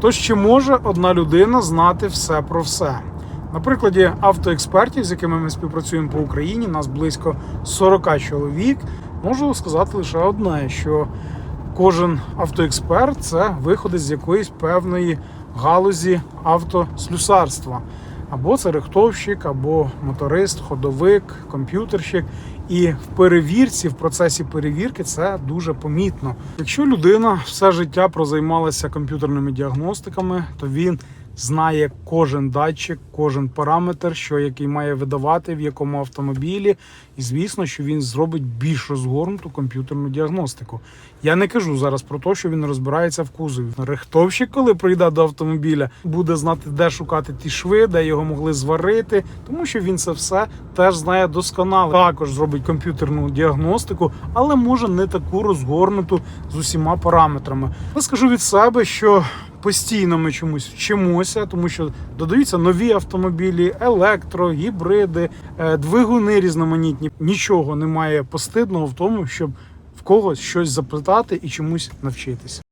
Тож чи може одна людина знати все про все? На прикладі автоекспертів, з якими ми співпрацюємо по Україні, нас близько 40 чоловік. Можу сказати лише одне: що кожен автоексперт це виходить з якоїсь певної галузі автослюсарства. Або це рихтовщик, або моторист, ходовик, комп'ютерщик. І в перевірці, в процесі перевірки це дуже помітно. Якщо людина все життя прозаймалася комп'ютерними діагностиками, то він знає кожен датчик, кожен параметр, що який має видавати в якому автомобілі, і звісно, що він зробить більш розгорнуту комп'ютерну діагностику. Я не кажу зараз про те, що він розбирається в кузові. Рихтовщик, коли прийде до автомобіля, буде знати, де шукати ті шви, де його могли зварити, тому що він це все теж знає досконало. Також зробить комп'ютерну діагностику, але може не таку розгорнуту з усіма параметрами. Я скажу від себе, що постійно ми чомусь вчимося, тому що додаються нові автомобілі, електро, гібриди, е, двигуни різноманітні. Нічого немає постидного в тому, щоб в когось щось запитати і чомусь навчитися.